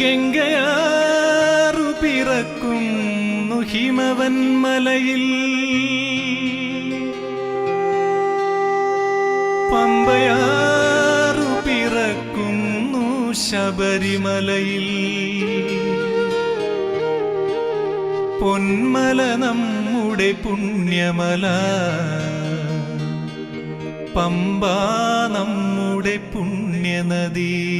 ഗംഗയാറു പിറക്കുന്നു ഹിമവൻ മലയിൽ. പമ്പയാറു പിറക്കുന്നു ശബരിമലയിൽ. പൊന്മല നമ്മുടെ പുണ്യമല. പമ്പ നമ്മുടെ പുണ്യനദി.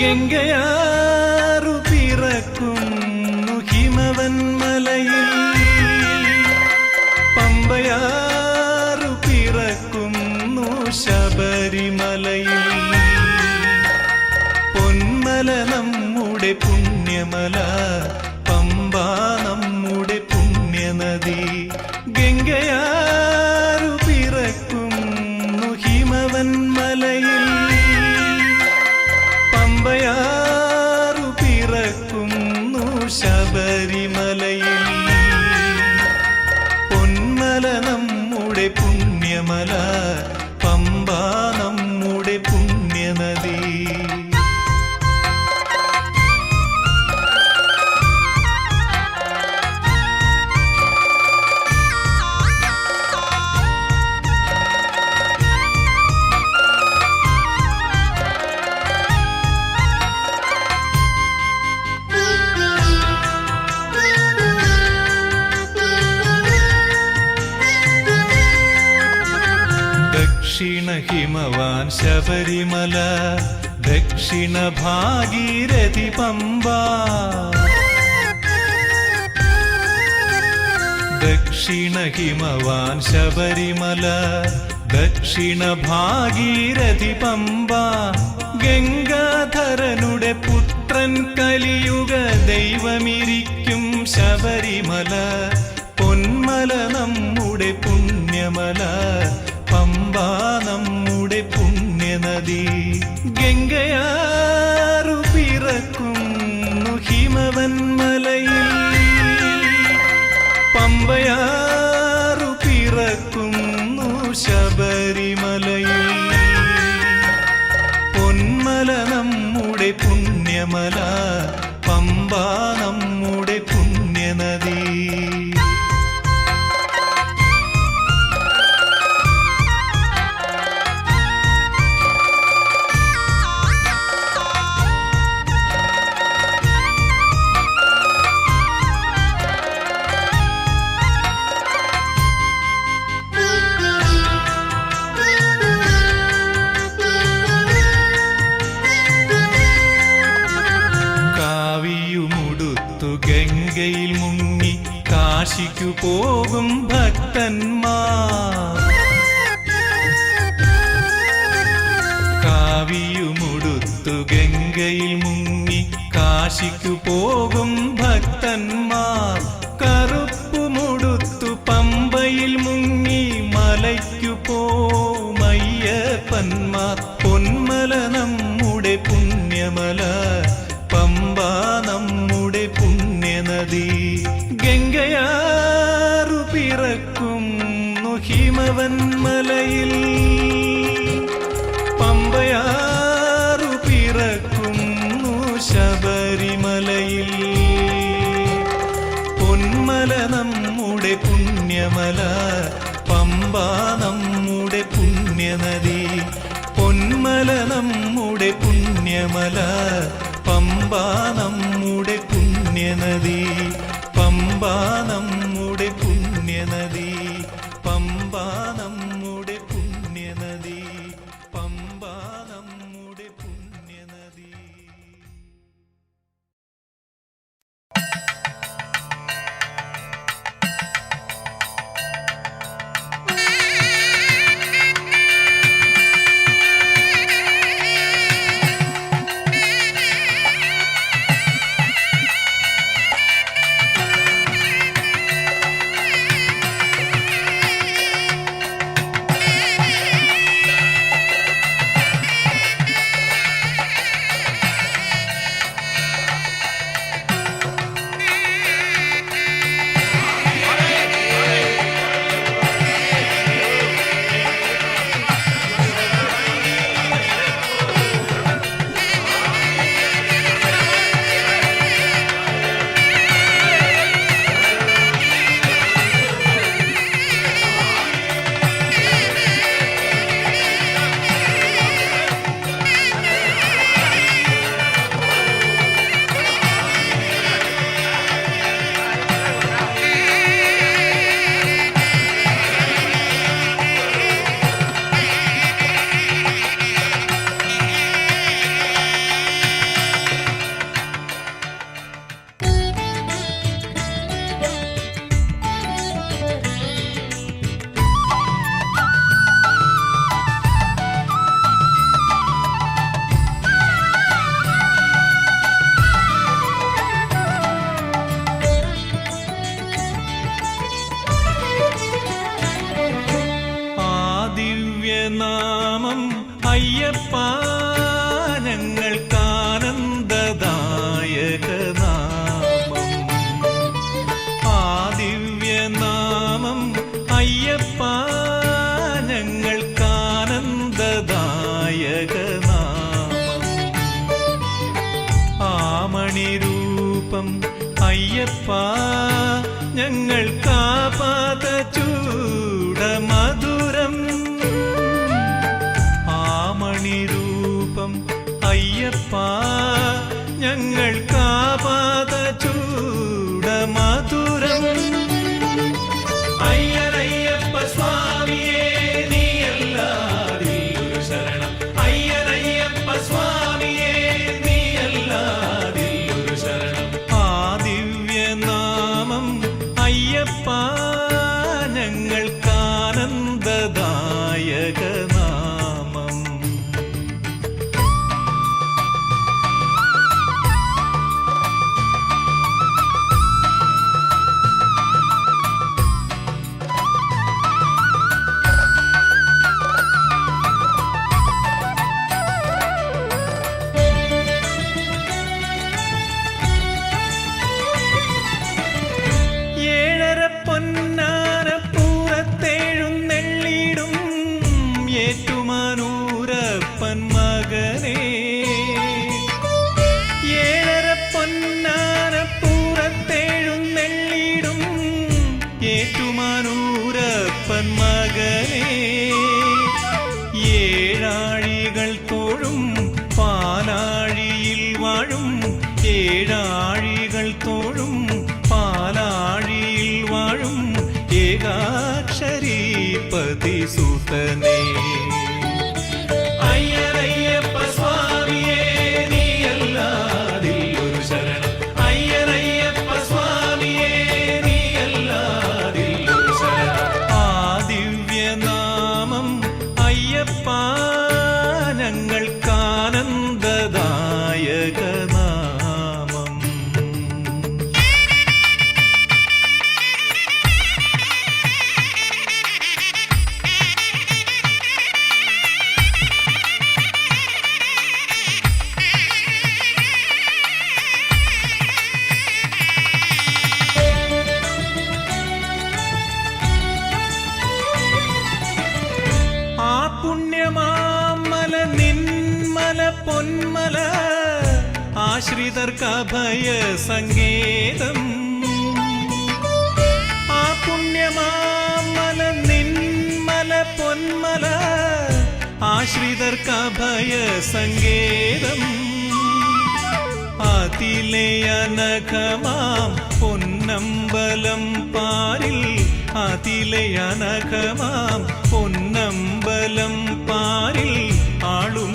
ഗംഗയാറു ഹിമവാൻ ശബരിമല ദക്ഷിണ ഭാഗീരഥി പമ്പ ഗംഗാധരനുടെ പുത്രൻ കലിയുഗ ദൈവമിരിക്കും ശബരിമല പൊന്മല നമ്മുടെ പുണ്യമല പമ്പ നമ്മുടെ പുണ്യനദി. ഗംഗയാറു പിറക്കുന്നു ഹിമവൻ മലയിൽ നമ്മുടെ പുണ്യമല പമ്പ നമ്മുടെ പോകും ഭക്തന്മാർ പൊന്മല നമ്മുടെ പുണ്യമല പമ്പ നമ്മുടെ പുണ്യനദി പമ്പ നമ്മുടെ പുണ്യനദി. ഞങ്ങൾക്ക് പൊന്മല ആശ്രിതർക്കഭയ സംഗീതം ആ പുണ്യമാമല നിന്മല പൊന്മല ആശ്രിതർക്കഭയ സംഗീതം അതിലെ അനഘമാം പൊന്നമ്പലം പാരിൽ അതിലെ അനഘമാം പൊന്നമ്പലം പാരിൽ ആളും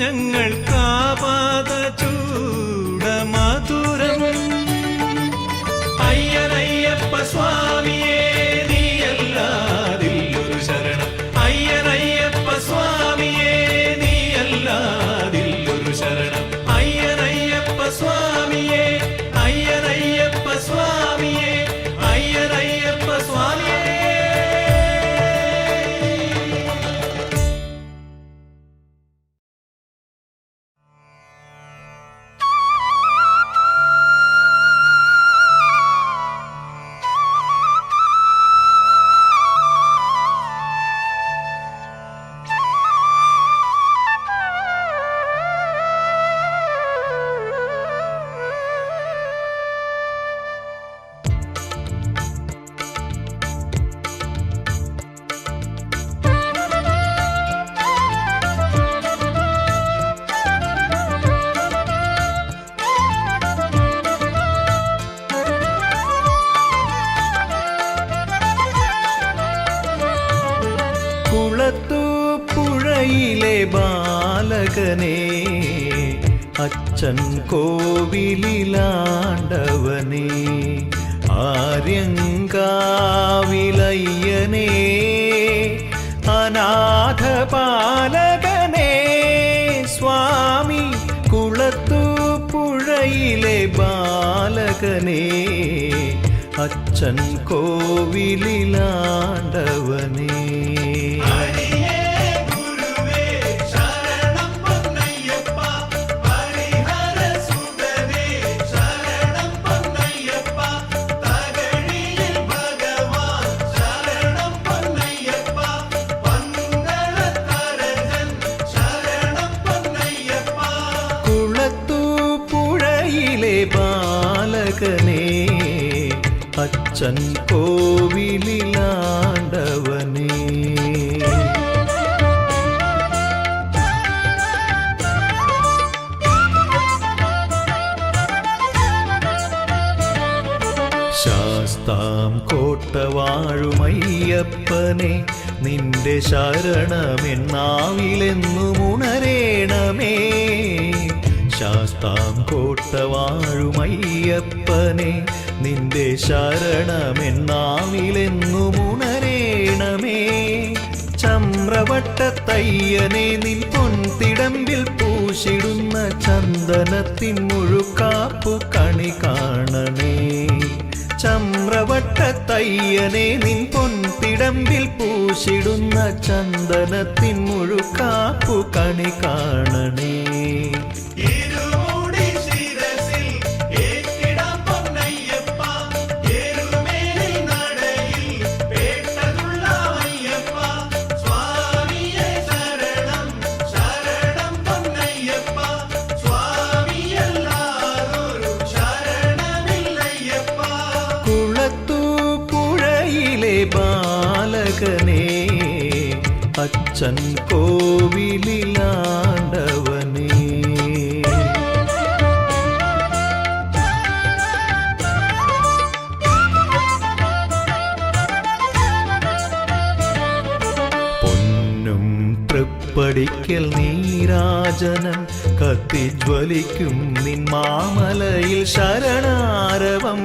ഞങ്ങൾക്ക് കോവിലാണ്ടവനെ ആര്യങ്കാവിലയ്യനെ അനാഥ പാലകനെ സ്വാമി കുളത്തു പുഴയിലെ ബാലകനെ അച്ഛൻ കോവിലാണ്ടവനേ അച്ഛൻ കോവിലാണ്ടവനേ ശാസ്താം കോട്ടവാഴുമയ്യപ്പനെ നിന്റെ ശരണമെന്നാവിലെന്നും ഉണരേണമേ ശാസ്താം കോട്ടവാഴുമയ്യപ്പനെ നിന്റെ ശരണമെന്നാവിലെന്നും മുണരേണമേ ചമ്രവട്ടത്തയ്യനെ നിൻ പൊൻതിടമ്പിൽ പൂശിടുന്ന ചന്ദനത്തിൻ മുഴുക്കാപ്പു കണി കാണണേ ചമ്രവട്ടത്തയ്യനെ നിൻ പൊൻതിടമ്പിൽ പൂശിടുന്ന ചന്ദനത്തിൻ മുഴുക്കാപ്പു കണി കാണണേ ബാലകനെ അച്ഛൻ കോവിലാണ്ടവനേ പൊന്നും തൃപ്പടിക്കൽ നീരാജനം കത്തിജ്വലിക്കും നിൻ മാമലയിൽ ശരണാരവം.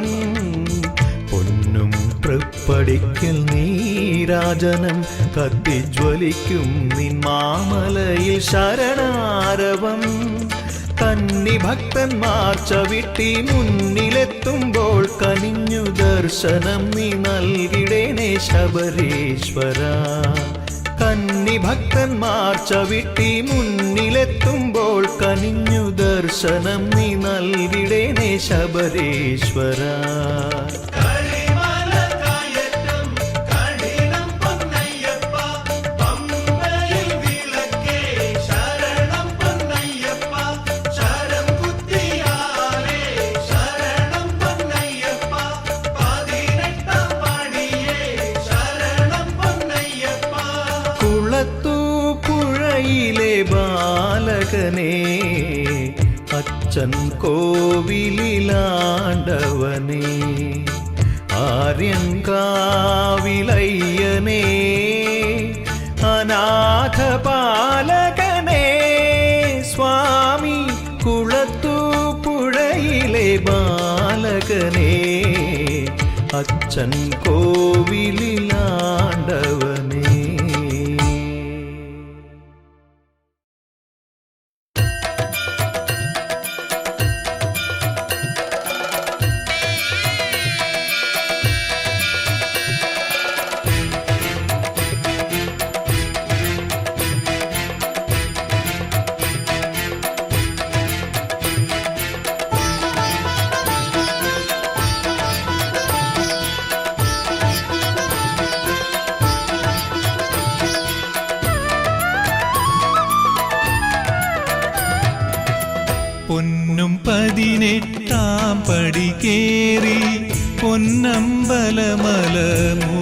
തൃപ്പടിക്കൽ നീരാജനം കത്തിജ്വലിക്കും നിൻ മാമലയിൽ ശരണാരവം. കന്നി ഭക്തന്മാർ ചവിട്ടി മുന്നിലെത്തുമ്പോൾ കനിഞ്ഞു ദർശനം നീ നൽകിടേനെ ശബരീശ്വര. കന്നി ഭക്തന്മാർ ചവിട്ടി മുന്നിലെത്തുമ്പോൾ കനിഞ്ഞു ദർശനം നീ നൽകിടേനെ ശബരീശ്വര. അച്ഛൻ കോവിലാണ്ടവനെ ആര്യങ്കാവിലയ്യനെ അനാഥ പാലകനെ സ്വാമി കുളത്തു പുഴയിലെ ബാലകനേ. അച്ഛൻ കോവിലാണ്ടവനേ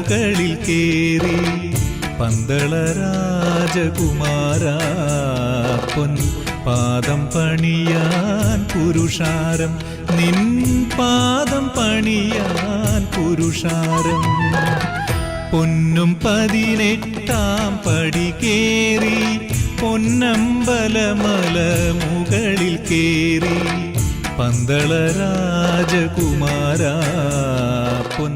മുകളിൽ കേറി പന്തള രാജകുമാര. പൊൻ പാദം പണിയാൻ പുരുഷാരം നിൻ പാദം പണിയാൻ പുരുഷാരം. പൊന്നും പതിനെട്ടാം പടി കേറി പൊന്നമ്പലമല മുകളിൽ കേറി പന്തള രാജകുമാര. പൊൻ